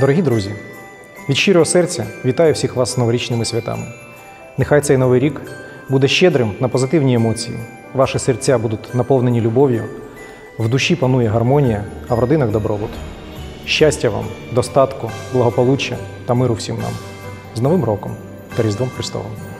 Дорогі друзі, від щирого серця вітаю всіх вас з новорічними святами. Нехай цей новий рік буде щедрим на позитивні емоції. Ваші серця будуть наповнені любов'ю, в душі панує гармонія, а в родинах добробут. Щастя вам, достатку, благополуччя та миру всім нам. З Новим роком та Різдвом Христовим!